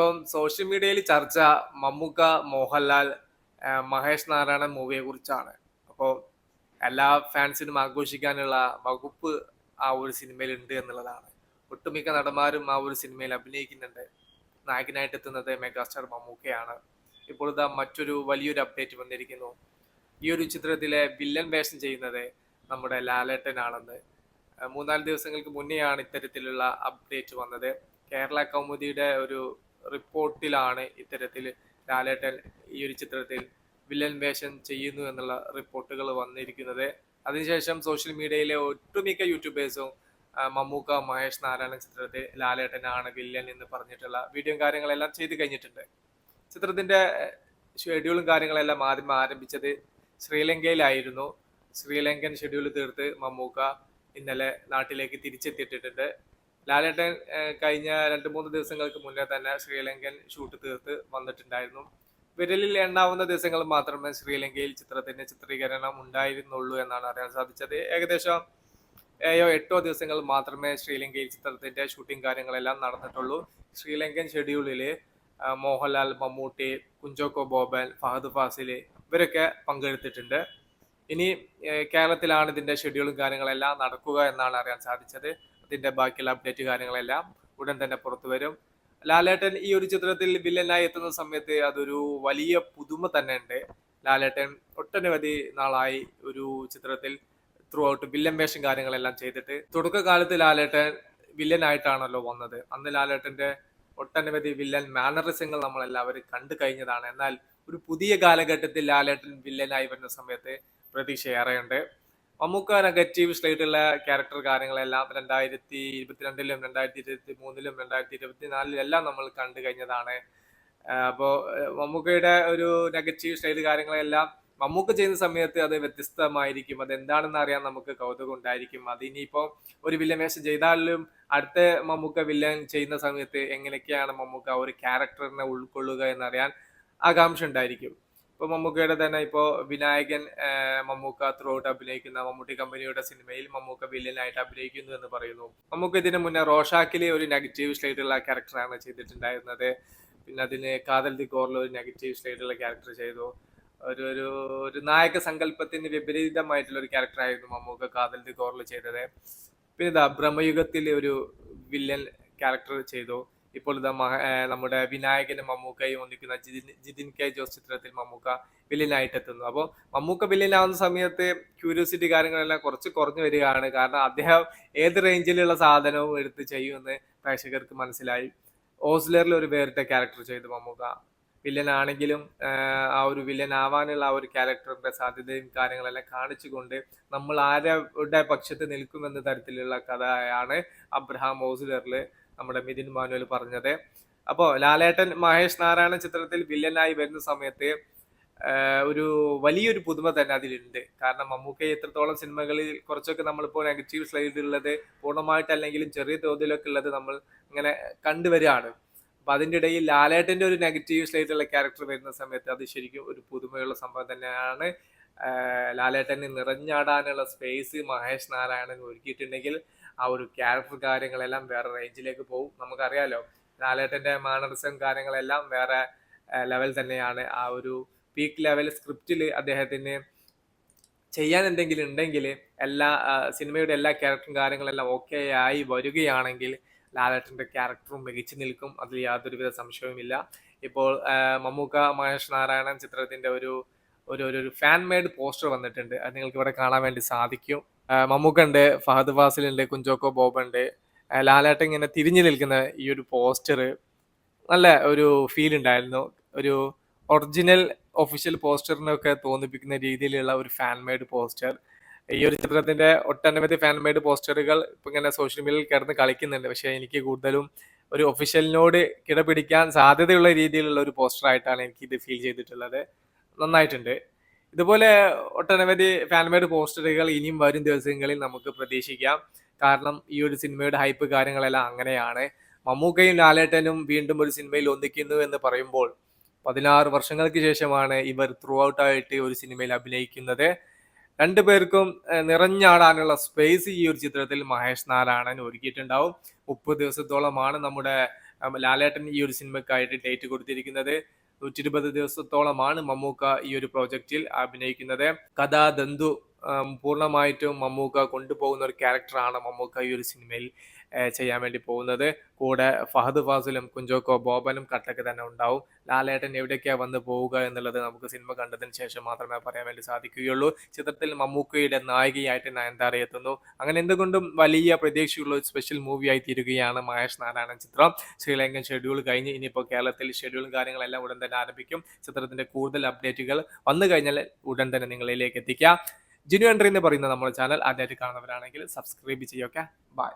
ഇപ്പം സോഷ്യൽ മീഡിയയിൽ ചർച്ച മമ്മൂക്ക മോഹൻലാൽ മഹേഷ് നാരായണൻ മൂവിയെ കുറിച്ചാണ്. അപ്പോൾ എല്ലാ ഫാൻസിനും ആഘോഷിക്കാനുള്ള വകുപ്പ് ആ ഒരു സിനിമയിൽ ഉണ്ട് എന്നുള്ളതാണ്. ഒട്ടുമിക്ക നടന്മാരും ആ ഒരു സിനിമയിൽ അഭിനയിക്കുന്നുണ്ട്. നായകനായിട്ട് എത്തുന്നത് മെഗാസ്റ്റാർ മമ്മൂക്കയാണ്. ഇപ്പോൾ ഇതാ മറ്റൊരു വലിയൊരു അപ്ഡേറ്റ് വന്നിരിക്കുന്നു. ഈ ഒരു ചിത്രത്തിലെ വില്ലൻ വേഷം ചെയ്യുന്നത് നമ്മുടെ ലാലേട്ടനാണെന്ന്. മൂന്നാൽ ദിവസങ്ങൾക്ക് മുന്നെയാണ് ഇത്തരത്തിലുള്ള അപ്ഡേറ്റ് വന്നത്. കേരള കൗമുദിയുടെ ഒരു റിപ്പോർട്ടിലാണ് ഇത്തരത്തിൽ ലാലേട്ടൻ ഈ ഒരു ചിത്രത്തിൽ വില്ലൻ വേഷം ചെയ്യുന്നു എന്നുള്ള റിപ്പോർട്ടുകൾ വന്നിരിക്കുന്നത്. അതിനുശേഷം സോഷ്യൽ മീഡിയയിലെ ഒട്ടുമിക്ക യൂട്യൂബേഴ്സും മമ്മൂക്ക മഹേഷ് നാരായണൻ ചിത്രത്തിൽ ലാലേട്ടനാണ് വില്ലൻ എന്ന് പറഞ്ഞിട്ടുള്ള വീഡിയോയും കാര്യങ്ങളെല്ലാം ചെയ്തു കഴിഞ്ഞിട്ടുണ്ട്. ചിത്രത്തിന്റെ ഷെഡ്യൂളും കാര്യങ്ങളെല്ലാം ആദ്യം ആരംഭിച്ചത് ശ്രീലങ്കയിലായിരുന്നു. ശ്രീലങ്കൻ ഷെഡ്യൂൾ തീർത്ത് മമ്മൂക്ക ഇന്നലെ നാട്ടിലേക്ക് തിരിച്ചെത്തിയിട്ടുണ്ട്. ലാലേട്ടൻ കഴിഞ്ഞ രണ്ട് മൂന്ന് ദിവസങ്ങൾക്ക് മുന്നേ തന്നെ ശ്രീലങ്കൻ ഷൂട്ട് തീർത്ത് വന്നിട്ടുണ്ടായിരുന്നു. വിരലിൽ എണ്ണാവുന്ന ദിവസങ്ങൾ മാത്രമേ ശ്രീലങ്കയിൽ ചിത്രത്തിന്റെ ചിത്രീകരണം ഉണ്ടായിരുന്നുള്ളൂ എന്നാണ് അറിയാൻ സാധിച്ചത്. ഏകദേശം ഏഴോ എട്ടോ ദിവസങ്ങൾ മാത്രമേ ശ്രീലങ്കയിൽ ചിത്രത്തിന്റെ ഷൂട്ടിംഗ് കാര്യങ്ങളെല്ലാം നടന്നിട്ടുള്ളൂ. ശ്രീലങ്കൻ ഷെഡ്യൂളിൽ മോഹൻലാൽ മമ്മൂട്ടി കുഞ്ചോക്കോ ബോബൻ ഫഹദ് ഫാസിൽ ഇവരൊക്കെ പങ്കെടുത്തിട്ടുണ്ട്. ഇനി കേരളത്തിലാണ് ഇതിന്റെ ഷെഡ്യൂളും കാര്യങ്ങളെല്ലാം നടക്കുക എന്നാണ് അറിയാൻ സാധിച്ചത്. അതിന്റെ ബാക്കിയുള്ള അപ്ഡേറ്റ് കാര്യങ്ങളെല്ലാം ഉടൻ തന്നെ പുറത്തു വരും. ലാലേട്ടൻ ഈ ഒരു ചിത്രത്തിൽ വില്ലനായി എത്തുന്ന സമയത്ത് അതൊരു വലിയ പുതുമ തന്നെ ഉണ്ട്. ലാലേട്ടൻ ഒട്ടനവധി നാളായി ഒരു ചിത്രത്തിൽ ത്രൂ ഔട്ട് വില്ലൻ വേഷം കാര്യങ്ങളെല്ലാം ചെയ്തിട്ട്. തുടക്കകാലത്ത് ലാലേട്ടൻ വില്ലനായിട്ടാണല്ലോ വന്നത്. അന്ന് ലാലേട്ടന്റെ ഒട്ടനവധി വില്ലൻ മാനറിസങ്ങൾ നമ്മൾ എല്ലാവരും കണ്ടു കഴിഞ്ഞതാണ്. എന്നാൽ ഒരു പുതിയ കാലഘട്ടത്തിൽ ലാലേട്ടൻ വില്ലനായി വരുന്ന സമയത്ത് പ്രതീക്ഷ ഏറെയുണ്ട് മമ്മൂക്ക നെഗറ്റീവ് സ്ലേറ്റുള്ള ക്യാരക്ടർ കാര്യങ്ങളെല്ലാം രണ്ടായിരത്തി ഇരുപത്തിരണ്ടിലും രണ്ടായിരത്തി ഇരുപത്തി മൂന്നിലും രണ്ടായിരത്തി ഇരുപത്തിനാലിലും എല്ലാം നമ്മൾ കണ്ടു കഴിഞ്ഞതാണ്. അപ്പോൾ മമ്മൂക്കയുടെ ഒരു നെഗറ്റീവ് സ്റ്റൈൽ കാര്യങ്ങളെല്ലാം മമ്മൂക്ക ചെയ്യുന്ന സമയത്ത് അത് വ്യത്യസ്തമായിരിക്കും. അത് എന്താണെന്ന് അറിയാൻ നമുക്ക് കൗതുകം ഉണ്ടായിരിക്കും. അത് ഇനിയിപ്പോൾ ഒരു വില്ലൻ വേഷം ചെയ്താലും അടുത്ത മമ്മൂക്ക വില്ലൻ ചെയ്യുന്ന സമയത്ത് എങ്ങനെയൊക്കെയാണ് മമ്മൂക്ക ഒരു ക്യാരക്ടറിനെ ഉൾക്കൊള്ളുക എന്നറിയാൻ ആകാംക്ഷ ഉണ്ടായിരിക്കും. ഇപ്പൊ മമ്മൂക്കയുടെ തന്നെ ഇപ്പോ വിനായകൻ മമ്മൂക്ക ത്രൂ ഔട്ട് അഭിനയിക്കുന്ന മമ്മൂട്ടി കമ്പനിയുടെ സിനിമയിൽ മമ്മൂക്ക വില്ലനായിട്ട് അഭിനയിക്കുന്നു എന്ന് പറയുന്നു. മമ്മൂക്ക ഇതിന് മുന്നേ റോഷാക്കിലെ ഒരു നെഗറ്റീവ് സ്റ്റേറ്റുള്ള ക്യാരക്ടറാണ് ചെയ്തിട്ടുണ്ടായിരുന്നത്. പിന്നെ അതിന് കാതൽ ദി കോറിൽ ഒരു നെഗറ്റീവ് സ്റ്റേറ്റുള്ള ക്യാരക്ടർ ചെയ്തു. ഒരു ഒരു ഒരു നായക സങ്കല്പത്തിന് വിപരീതമായിട്ടുള്ള ഒരു ക്യാരക്ടറായിരുന്നു മമ്മൂക്ക കാതൽ ദി കോറിൽ ചെയ്തത്. പിന്നെ ഇതാ ബ്രഹ്മയുഗത്തിലെ ഒരു വില്ലൻ ക്യാരക്ടർ ചെയ്തു. ഇപ്പോൾ നമ്മുടെ വിനായകനും മമ്മൂക്കയും ഒന്നിക്കുന്ന ജിതിൻ ജിതിൻ കെ ജോസ് ചിത്രത്തിൽ മമ്മൂക്ക വില്ലനായിട്ട് എത്തുന്നു അപ്പോൾ മമ്മൂക്ക വില്ലനാവുന്ന സമയത്ത് ക്യൂരിയോസിറ്റി കാര്യങ്ങളെല്ലാം കുറച്ച് കുറഞ്ഞു വരികയാണ്. കാരണം അദ്ദേഹം ഏത് റേഞ്ചിലുള്ള സാധനവും എടുത്ത് ചെയ്യുമെന്ന് പ്രേക്ഷകർക്ക് മനസ്സിലായി. ഓസ്ലറിൽ ഒരു വേറിട്ട ക്യാരക്ടർ ചെയ്തു മമ്മൂക്ക. വില്ലൻ ആണെങ്കിലും ആ ഒരു വില്ലൻ ആവാനുള്ള ആ ഒരു ക്യാരക്ടറിന്റെ സാധ്യതയും കാര്യങ്ങളെല്ലാം കാണിച്ചുകൊണ്ട് നമ്മൾ ആരുടെ പക്ഷത്ത് നിൽക്കുമെന്ന തരത്തിലുള്ള കഥയാണ് അബ്രഹാം ഓസ്ലറിൽ നമ്മുടെ മിഥുൻ മാനുവൽ പറഞ്ഞത്. അപ്പോ ലാലേട്ടൻ മഹേഷ് നാരായണ ചിത്രത്തിൽ വില്ലനായി വരുന്ന സമയത്ത് ഒരു വലിയൊരു പുതുമ തന്നെ അതിലുണ്ട്. കാരണം മമ്മൂക്ക എത്രത്തോളം സിനിമകളിൽ കുറച്ചൊക്കെ നമ്മളിപ്പോൾ നെഗറ്റീവ് സ്ലൈഡ് ഉള്ളത് പൂർണമായിട്ടല്ലെങ്കിലും ചെറിയ തോതിലൊക്കെ ഉള്ളത് നമ്മൾ ഇങ്ങനെ കണ്ടുവരികയാണ്. അപ്പൊ അതിന്റെ ഇടയിൽ ലാലേട്ടന്റെ ഒരു നെഗറ്റീവ് സ്ലൈറ്റുള്ള ക്യാരക്ടർ വരുന്ന സമയത്ത് അത് ശരിക്കും ഒരു പുതുമയുള്ള സംഭവം തന്നെയാണ്. ലാലേട്ടന് നിറഞ്ഞാടാനുള്ള സ്പേസ് മഹേഷ് നാരായണൻ ഒരുക്കിയിട്ടുണ്ടെങ്കിൽ ആ ഒരു ക്യാരക്ടർ കാര്യങ്ങളെല്ലാം വേറെ റേഞ്ചിലേക്ക് പോകും നമുക്കറിയാലോ ലാലേട്ടന്റെ മാനറിസം കാര്യങ്ങളെല്ലാം വേറെ ലെവൽ തന്നെയാണ്. ആ ഒരു പീക്ക് ലെവൽ സ്ക്രിപ്റ്റിൽ അദ്ദേഹത്തിന് ചെയ്യാൻ എന്തെങ്കിലും ഉണ്ടെങ്കിൽ എല്ലാ സിനിമയുടെ എല്ലാ ക്യാരക്ടറും കാര്യങ്ങളെല്ലാം ഓക്കെ ആയി വരികയാണെങ്കിൽ ലാലേട്ടന്റെ ക്യാരക്ടറും മികച്ചു നിൽക്കും. അതിൽ യാതൊരുവിധ സംശയവുമില്ല. ഇപ്പോൾ മമ്മൂക്ക മഹേഷ് നാരായണൻ ചിത്രത്തിന്റെ ഒരു ഒരു ഒരു- ഫാൻ മെയ്ഡ് പോസ്റ്റർ വന്നിട്ടുണ്ട്. അത് നിങ്ങൾക്ക് ഇവിടെ കാണാൻ വേണ്ടി സാധിക്കും. മമ്മൂക്ക ഉണ്ട് ഫഹദ് ഫാസിൽ ഉണ്ട് കുഞ്ചോക്കോ ബോബ് ഉണ്ട് ലാലേട്ടൻ ഇങ്ങനെ തിരിഞ്ഞു നിൽക്കുന്ന ഈ ഒരു പോസ്റ്റർ നല്ല ഒരു ഫീൽ ഉണ്ടായിരുന്നു ഒരു ഒറിജിനൽ ഒഫീഷ്യൽ പോസ്റ്ററിനൊക്കെ തോന്നിപ്പിക്കുന്ന രീതിയിലുള്ള ഒരു ഫാൻ മെയ്ഡ് പോസ്റ്റർ. ഈ ഒരു ചിത്രത്തിന്റെ ഒട്ടനവധി ഫാൻ മെയ്ഡ് പോസ്റ്ററുകൾ ഇപ്പൊ ഇങ്ങനെ സോഷ്യൽ മീഡിയയിൽ കിടന്ന് കളിക്കുന്നുണ്ട്. പക്ഷെ എനിക്ക് കൂടുതലും ഒരു ഒഫീഷ്യലിനോട് കിടപിടിക്കാൻ സാധ്യതയുള്ള രീതിയിലുള്ള ഒരു പോസ്റ്റർ ആയിട്ടാണ് എനിക്ക് ഇത് ഫീൽ ചെയ്തിട്ടുള്ളത്. നന്നായിട്ടുണ്ട്. ഇതുപോലെ ഒട്ടനവധി ഫാൻമേഡ് പോസ്റ്ററുകൾ ഇനിയും വരും ദിവസങ്ങളിൽ നമുക്ക് പ്രതീക്ഷിക്കാം. കാരണം ഈ ഒരു സിനിമയുടെ ഹൈപ്പ് കാര്യങ്ങളെല്ലാം അങ്ങനെയാണ്. മമ്മൂക്കയും ലാലേട്ടനും വീണ്ടും ഒരു സിനിമയിൽ ഒന്നിക്കുന്നു എന്ന് പറയുമ്പോൾ പതിനാറ് വർഷങ്ങൾക്ക് ശേഷമാണ് ഇവർ ത്രൂ ഔട്ട് ആയിട്ട് ഒരു സിനിമയിൽ അഭിനയിക്കുന്നത്. രണ്ടുപേർക്കും പേർക്കും നിറഞ്ഞാടാനുള്ള സ്പേസ് ഈ ഒരു ചിത്രത്തിൽ മഹേഷ് നാരായണൻ ഒരുക്കിയിട്ടുണ്ടാവും. മുപ്പത് ദിവസത്തോളമാണ് നമ്മുടെ ലാലേട്ടൻ ഈ ഒരു സിനിമക്കായിട്ട് ഡേറ്റ് കൊടുത്തിരിക്കുന്നത്. നൂറ്റി ഇരുപത് ദിവസത്തോളമാണ് മമ്മൂക്ക ഈ ഒരു പ്രോജക്റ്റിൽ അഭിനയിക്കുന്നത്. കഥ ദന്തു പൂർണമായിട്ടും മമ്മൂക്ക കൊണ്ടുപോകുന്ന ഒരു ക്യാരക്ടറാണ് മമ്മൂക്ക ഈ ഒരു സിനിമയിൽ ചെയ്യാൻ വേണ്ടി പോകുന്നത്. കൂടെ ഫഹദ് ഫാസിലും കുഞ്ചോക്കോ ബോബനും കട്ടൊക്കെ തന്നെ ഉണ്ടാവും. ലാലേട്ടൻ എവിടേക്കാണ് വന്ന് പോവുക എന്നുള്ളത് നമുക്ക് സിനിമ കണ്ടതിന് ശേഷം മാത്രമേ പറയാൻ വേണ്ടി സാധിക്കുകയുള്ളൂ. ചിത്രത്തിൽ മമ്മൂക്കയുടെ നായികയായിട്ട് നയൻതാര എത്തുന്നു. അങ്ങനെ എന്തുകൊണ്ടും വലിയ പ്രതീക്ഷയുള്ള ഒരു സ്പെഷ്യൽ മൂവിയായി തീരുകയാണ് മഹേഷ് നാരായണൻ ചിത്രം. ശ്രീലങ്കൻ ഷെഡ്യൂൾ കഴിഞ്ഞ് ഇനിയിപ്പോൾ കേരളത്തിൽ ഷെഡ്യൂളും കാര്യങ്ങളെല്ലാം ഉടൻ തന്നെ ആരംഭിക്കും. ചിത്രത്തിന്റെ കൂടുതൽ അപ്ഡേറ്റുകൾ വന്നു കഴിഞ്ഞാൽ ഉടൻ തന്നെ നിങ്ങളിലേക്ക് എത്തിക്കാം. ജിനു എൻട്രി എന്ന് പറയുന്ന നമ്മുടെ ചാനൽ ആദ്യമായിട്ട് കാണുന്നവരാണെങ്കിൽ സബ്സ്ക്രൈബ് ചെയ്യുക. ബൈ